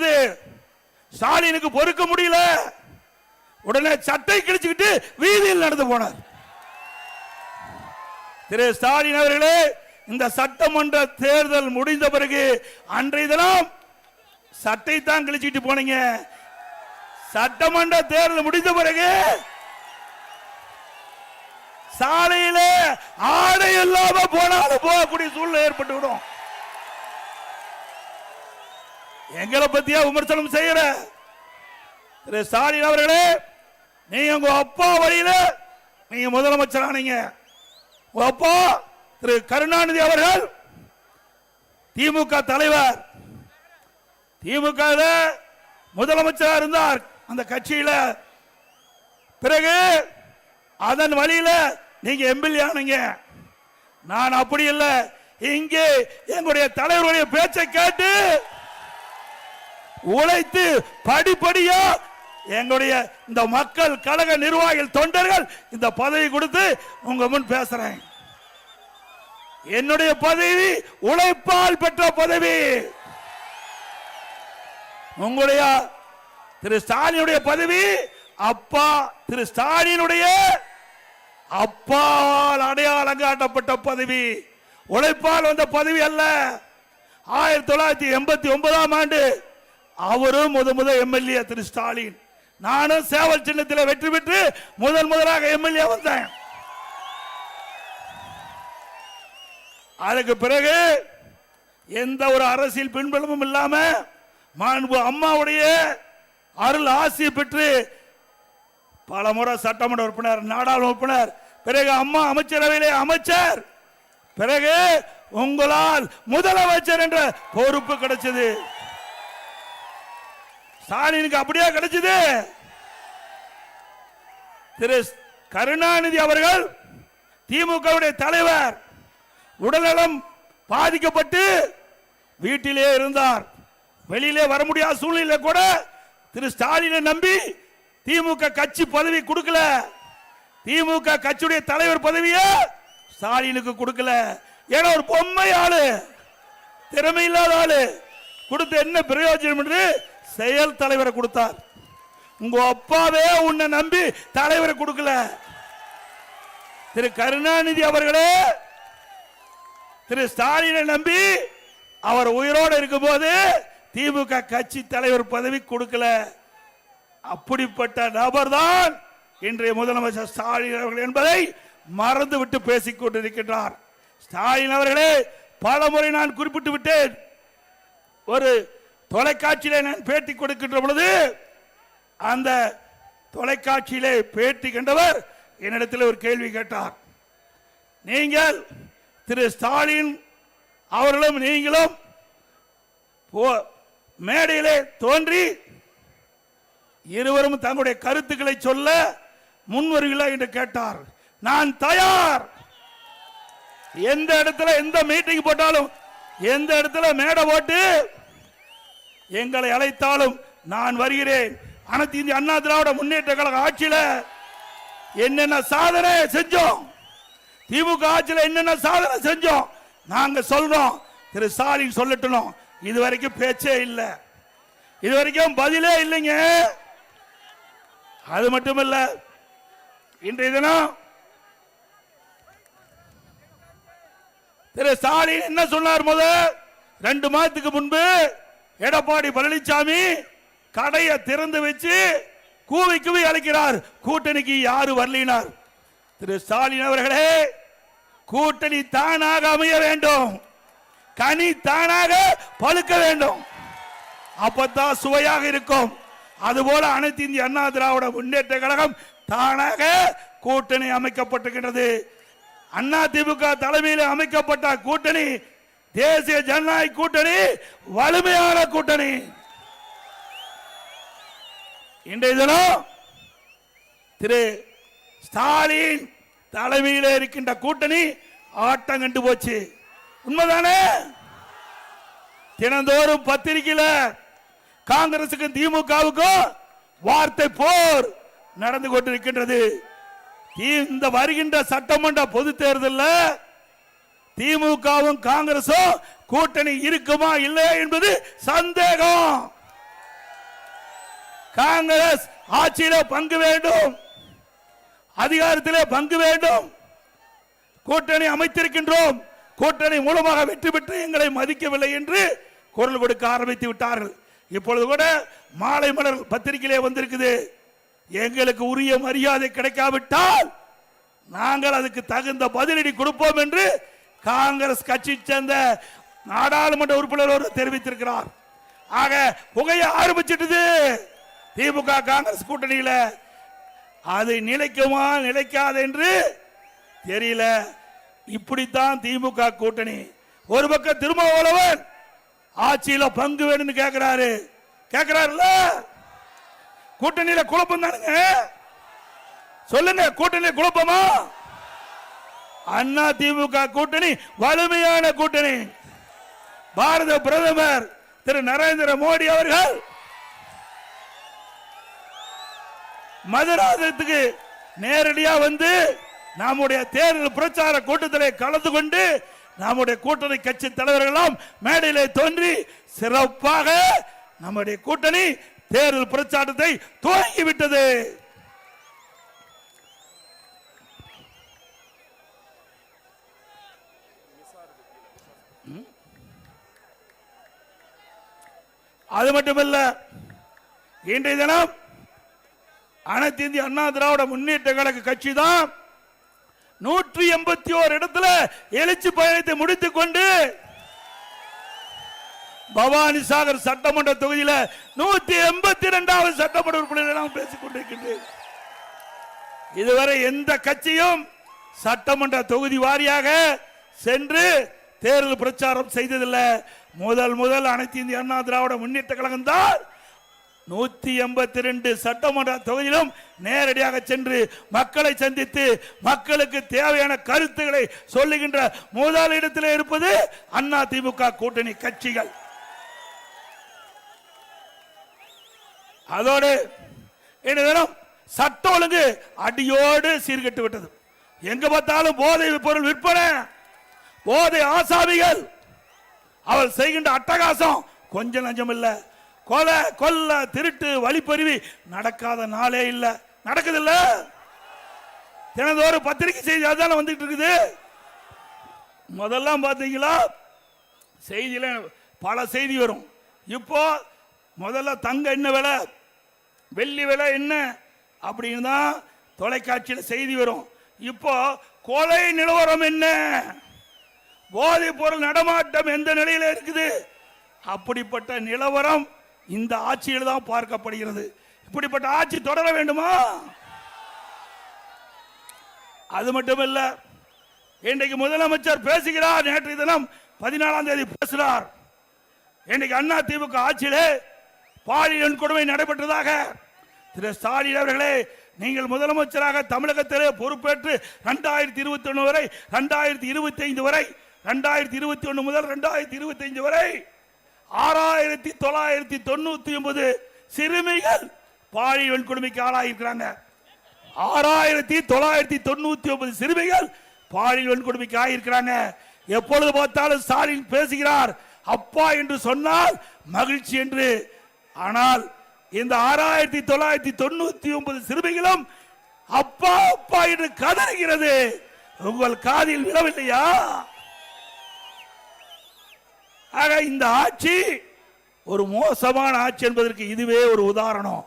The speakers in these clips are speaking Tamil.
இது ஸ்டாலினுக்கு பொறுக்க முடியல. உடனே சட்டை கிழிச்சுக்கிட்டு வீதியில் நடந்து போனார். திரு ஸ்டாலின் அவர்களே இந்த சட்டமன்ற தேர்தல் முடிந்த பிறகு அன்றைய தினம் சட்டை தான் கிழிச்சுட்டு போனீங்க. சட்டமன்ற தேர்தல் முடிந்த பிறகு சாலையில ஆடை இல்லாம போனாலும் போகக்கூடிய சூழ்நிலை ஏற்பட்டு விடும் எங்களை பத்தியா விமர்சனம் செய்யற? திரு ஸ்டாலின் அவர்களே நீங்க உங்க அப்பா வழியில நீங்க முதலமைச்சர் ஆனீங்க உங்க அப்பா திரு கருணாநிதி அவர்கள் திமுக தலைவர். திமுக முதலமைச்சராக இருந்தார் அந்த கட்சியில. பிறகு அதன் வழியில நீங்க எம்எல்ஏ ஆனீங்க. நான் அப்படி இல்லை. இங்கே எங்களுடைய தலைவருடைய பேச்சை கேட்டு உழைத்து படிப்படியா எங்களுடைய இந்த மக்கள் கழக நிர்வாகிகள் தொண்டர்கள் இந்த பதவி கொடுத்து உங்க முன் பேசுறேன். என்னுடைய பதவி உழைப்பால் பெற்ற பதவி. உங்களுடைய திரு ஸ்டாலினுடைய பதவி அப்பா திரு ஸ்டாலினுடைய அப்பால் அடையாளம் காட்டப்பட்ட பதவி. உழைப்பால் வந்த பதவி அல்ல. ஆயிரத்தி தொள்ளாயிரத்தி எண்பத்தி ஒன்பதாம் ஆண்டு அவரும் முத முத எம்எல்ஏ திரு ஸ்டாலின். நானும் சேவல் சின்னத்தில் வெற்றி பெற்று முதல் முதலாக எம்எல்ஏ வந்தேன். அதுக்கு பிறகு எந்த ஒரு அரசியல் பின்பலமும் இல்லாம மாண்பு அம்மாவுடைய அருள் ஆசி பெற்று பல முறை சட்டமன்ற உறுப்பினர் நாடாளுமன்ற உறுப்பினர் பிறகு அம்மா அமைச்சரவையிலே அமைச்சர் பிறகு உங்களால் முதலமைச்சர் என்ற பொறுப்பு கிடைச்சது. ஸ்டாலினுக்கு அப்படியே கிடைச்சது. திரு கருணாநிதி அவர்கள் திமுகவுடைய தலைவர் உடல்நலம் பாதிக்கப்பட்டு வீட்டிலே இருந்தார். வெளியிலே வர முடியாத சூழ்நிலை கூட திரு ஸ்டாலினை நம்பி திமுக கட்சி பதவி கொடுக்கல. திமுக கட்சியுடைய தலைவர் பதவியை ஸ்டாலினுக்கு கொடுக்கல. ஏன்னா ஒரு பொம்மை ஆளு திறமை இல்லாத ஆளு. கொடுத்த என்ன பிரயோஜனம் என்று செயல் தலைவரை கொடுத்தார். உங்க அப்பாவே உன்னை நம்பி தலைவரை கொடுக்கல. திரு கருணாநிதி அவர்களே திரு ஸ்டாலினை நம்பி அவர் உயிரோடு இருக்கும்போது திமுக கட்சி தலைவர் பதவி கொடுக்கல. அப்படிப்பட்ட நபர் தான் இன்றைய முதலமைச்சர் ஸ்டாலின் அவர்கள் என்பதை மறந்துவிட்டு பேசிக் கொண்டிருக்கின்றார். ஸ்டாலின் அவர்களே பல முறை நான் குறிப்பிட்டு விட்டேன். ஒரு தொலைக்காட்சியிலே நான் பேட்டி கொடுக்கின்ற பொழுது அந்த தொலைக்காட்சியிலே பேட்டி கண்டவர் என்னிடத்தில் ஒரு கேள்வி கேட்டார். நீங்கள் திரு ஸ்டாலின் அவர்களும் நீங்களும் போ- மேடையிலே தோன்றி இருவரும் தங்களுடைய கருத்துக்களை சொல்ல முன்வருகிறா என்று கேட்டார். நான் தயார். எந்த இடத்துல எந்த மீட்டிங் போட்டாலும் எந்த இடத்துல மேடை போட்டு எங்களை அழைத்தாலும் நான் வருகிறேன். அனைத்து இந்திய அண்ணா திராவிட முன்னேற்ற கழக ஆட்சியில என்னென்ன சாதனை செஞ்சோம்? திமுக ஆட்சியில் என்னென்ன சாதனை செஞ்சோம்? நாங்க சொல்றோம். திரு ஸ்டாலின் சொல்லட்டணும் இது வரைக்கும் பேச்சே இல்லை. இது வரைக்கும் பதிலே இல்லைங்க. அது மட்டும் இல்ல இன்றைய தினம் திரு ஸ்டாலின் என்ன சொன்னார் முதல்? ரெண்டு மாதத்துக்கு முன்பு எடப்பாடி பழனிசாமி கடையை திறந்து வச்சு கூவி கூவி அழைக்கிறார். கூட்டணிக்கு யாரு வரலினார்? திரு ஸ்டாலின் அவர்களே கூட்டணி தானாக அமைய வேண்டும். கனி தானாக பழுக்க வேண்டும். அப்பதான் சுவையாக இருக்கும். அதுபோல அனைத்து இந்திய அண்ணா திராவிட முன்னேற்ற கழகம் தானாக கூட்டணி அமைக்கப்பட்டிருக்கின்றது. அண்ணா திமுக தலைமையில் அமைக்கப்பட்ட கூட்டணி தேசிய ஜனநாயக கூட்டணி வலிமையான கூட்டணி. இன்றைய தினம் திரு ஸ்டாலின் தலைமையில் இருக்கின்ற கூட்டணி ஆட்டம் கண்டு போச்சு. உண்மைதானே? தினந்தோறும் பத்திரிகையில் காங்கிரசுக்கும் திமுகவுக்கும் வார்த்தை போர் நடந்து கொண்டிருக்கின்றது. இந்த வருகின்ற சட்டமன்ற பொது தேர்தலில் திமுகவும் காங்கிரசும் கூட்டணி இருக்குமா இல்லையா என்பது சந்தேகம். காங்கிரஸ் ஆட்சியில பங்கு வேண்டும். அதிகாரத்திலே பங்கு வேண்டும். கூட்டணி அமைத்திருக்கின்றோம். கூட்டணி மூலமாக வெற்றி பெற்று எங்களை மதிக்கவில்லை என்று குரல் கொடுக்க ஆரம்பித்து விட்டார்கள். இப்பொழுது கூட மாலை மலர் பத்திரிகையிலே வந்திருக்குது. எங்களுக்கு உரிய மரியாதை கிடைக்காவிட்டால் நாங்கள் அதுக்கு தகுந்த பதிலடி கொடுப்போம் என்று காங்கிரஸ் கட்சி சேர்ந்த நாடாளுமன்ற உறுப்பினர் ஒருவர் தெரிவித்திருக்கிறார். ஆக புகைய ஆரம்பிச்சிட்டது. திமுக காங்கிரஸ் கூட்டணியில். அது நிலைக்குமா நிலைக்காது என்று தெரியல. இப்படித்தான் திமுக கூட்டணி. ஒரு பக்கம் திருமாவளவன் ஆட்சியில பங்கு வேணும்னு கேட்கிறாரு கேட்கிறாருல கூட்டணியில குழப்பம் தானுங்க. சொல்லுங்க கூட்டணியில குழப்பமா? அண்ணா திமுக கூட்டணி வலிமையான கூட்டணி. பாரத பிரதமர் திரு நரேந்திர மோடி அவர்கள் மதுராதத்துக்கு நேரடியா வந்து நம்முடைய தேர்தல் பிரச்சார கூட்டத்தில் கலந்து கொண்டு நம்முடைய கூட்டணி கட்சி தலைவர்களும் மேடையிலே தோன்றி சிறப்பாக நம்முடைய கூட்டணி தேர்தல் பிரச்சாரத்தை துவங்கி அது மட்டுமல்ல இன்றைய தினம் அனைத்து இந்திய அண்ணா திராவிட முன்னேற்ற கழக கட்சி தான் நூற்றி எண்பத்தி ஓரு இடத்துல எழுச்சி பயணத்தை முடித்துக் கொண்டு பவானி சாகர் சட்டமன்ற தொகுதியில நூத்தி எண்பத்தி இரண்டாவது சட்டமன்ற உறுப்பினர் நாம் பேசிக் கொண்டிருக்கின்றேன். இதுவரை எந்த கட்சியும் சட்டமன்ற தொகுதி வாரியாக சென்று தேர்தல் பிரச்சாரம் செய்ததில்லை. முதல் முதல் அனைத்து இந்திய அண்ணா திராவிட முன்னேற்ற கழகம் தான் நூத்தி எண்பத்தி ரெண்டு சட்டமன்ற தொகுதியிலும் நேரடியாக சென்று மக்களை சந்தித்து மக்களுக்கு தேவையான கருத்துக்களை சொல்லுகின்ற முதல் இடத்தில் இருப்பது அண்ணா திமுக கூட்டணி கட்சிகள். அதோடு இந்த தினம் சட்ட ஒழுங்கு அடியோடு சீர்கெட்டு விட்டது எங்க பார்த்தாலும் போதை பொருள் விற்பனை. போதை ஆசாமிகள். அவள் செய்கின்ற அட்டகாசம் கொஞ்சம் நஞ்சம் இல்ல. கொலை கொல்ல திருட்டு வழிப்பறிவி நடக்காத நாளே இல்ல. நடக்குது இல்ல தினந்தோறும் பத்திரிகை செய்தி அதான வந்துட்டு இருக்குது. முதல்லாம் பாத்தீங்களா? செய்தியில பல செய்தி வரும். இப்போ முதல்ல தங்க என்ன விலை? வெள்ளி விலை என்ன? அப்படின்னு தான் தொலைக்காட்சியில் செய்தி வரும். இப்போ கொலை நிலவரம் என்ன? போதைப் பொருள் நடமாட்டம் எந்த நிலையில் இருக்குது? அப்படிப்பட்ட நிலவரம் இந்த ஆட்சியில் தான் பார்க்கப்படுகிறது. இப்படிப்பட்ட ஆட்சி தொடர வேண்டுமா? அது மட்டுமல்ல இன்றைக்கு முதலமைச்சர் பேசுகிறார் நேற்றைய தினம் பதினாலாம் தேதி பேசுகிறார் இன்றைக்கு அண்ணா திமுக ஆட்சியிலே பாலியல் கொடுமை நடைபெற்றதாக திரு ஸ்டாலின் அவர்களே நீங்கள் முதலமைச்சராக தமிழகத்திலே பொறுப்பேற்று ரெண்டாயிரத்தி இருபத்தி ஒன்று வரை ரெண்டாயிரத்தி இருபத்தி ஐந்து வரை ரெண்டாயிரத்தி இருபத்தி ஒன்று முதல் ரெண்டாயிரத்தி இருபத்தி அஞ்சு வரை ஆறாயிரத்தி தொள்ளாயிரத்தி தொண்ணூத்தி ஒன்பது சிறுமிகள் பாலியல் வன்கொடுமைக்கு ஆளாகிருக்கிறாங்க ஆறாயிரத்தி தொள்ளாயிரத்தி தொண்ணூத்தி ஒன்பது சிறுமிகள் பாலியல் வன்கொடுமைக்கு ஆகியிருக்கிறாங்க எப்பொழுது பார்த்தாலும் ஸ்டாலின் பேசுகிறார் அப்பா என்று சொன்னால் மகிழ்ச்சி என்று. ஆனால் இந்த ஆறாயிரத்தி தொள்ளாயிரத்தி தொண்ணூத்தி ஒன்பது சிறுமிகளும் அப்பா அப்பா என்று கதறுகிறது. உங்கள் காதில் விழவில்லையா? ஆக இந்த ஆட்சி ஒரு மோசமான ஆட்சி என்பதற்கு இதுவே ஒரு உதாரணம்.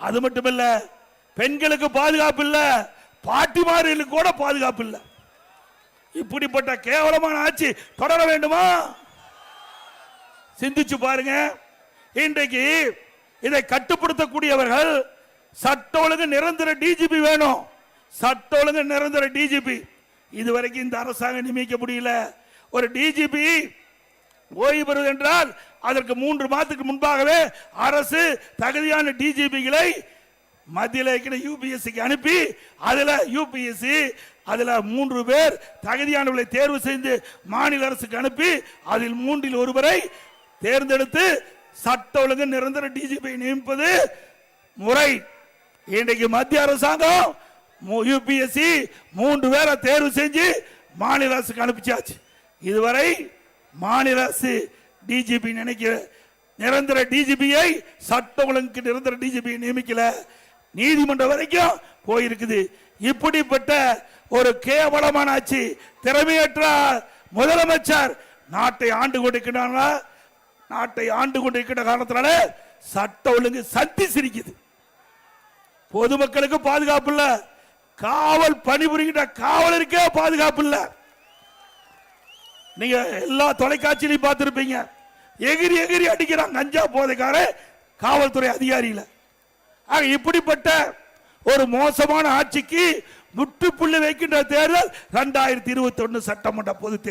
அது மட்டுமல்ல பெண்களுக்கு பாதுகாப்பு இல்ல பாட்டிமார்களுக்கு கூட பாதுகாப்பு இல்லை. இப்படிப்பட்ட கேவலமான ஆட்சி தொடர வேண்டுமா? சிந்திச்சு பாருங்க. இன்றைக்கு இதை கட்டுப்படுத்தக்கூடியவர்கள் சட்ட ஒழுங்கு நிரந்தர டிஜிபி வேணும். சட்ட ஒழுங்கு நிரந்தர டிஜிபி இதுவரைக்கும் இந்த அரசாங்கம் நியமிக்க முடியல. ஒரு டிஜிபி ஓய்வு பெறுவது என்றால் அதற்கு மூன்று மாதத்துக்கு முன்பாகவே அரசு தகுதியான டிஜிபிகளை மத்தியில் யூபிஎஸ்சிக்கு அனுப்பி அதில் யூபிஎஸ்சி அதில் மூன்று பேர் தகுதியானவர்களை தேர்வு செய்து மாநில அரசுக்கு அனுப்பி அதில் மூன்றில் ஒருவரை தேர்ந்தெடுத்து சட்ட ஒழுங்கு நிரந்தர டிஜிபி நியமிப்பது முறை. இன்றைக்கு மத்திய அரசாங்கம் யூபிஎஸ்சி மூன்று பேரை தேர்வு செஞ்சு மாநில அரசுக்கு அனுப்பிச்சாச்சு. இதுவரை மாநில அரசு டிஜிபி நினைக்க நிரந்தர டிஜிபியை சட்ட ஒழுங்கு நிரந்தர டிஜிபியை நியமிக்கல. நீதிமன்றம் வரைக்கும் போயிருக்குது. இப்படிப்பட்ட ஒரு கேவலமான ஆட்சி திறமையற்ற முதலமைச்சர் நாட்டை ஆண்டு கொண்டிருக்கிறாங்களா நாட்டை ஆண்டு கொண்டிருக்கிற காரணத்தினால சட்ட ஒழுங்கு சந்தி சிரிக்குது. பொதுமக்களுக்கு பாதுகாப்பு இல்லை. காவல் பணிபுரிகின்ற காவலருக்கே பாதுகாப்பு இல்லை. நீங்க எல்லா தொலைக்காட்சியிலையும் பார்த்திருப்பீங்க. எகிரி எகிரி அடிக்கிறான் கஞ்சா போதைக்கார காவல்துறை அதிகாரியில. ஆக இப்படிப்பட்ட ஒரு மோசமான ஆட்சிக்கு முற்றுப்புள்ளி வைக்கின்ற தேர்தல் ரெண்டாயிரத்தி இருபத்தி ஒன்னு சட்டமன்ற பொது தேர்தல்.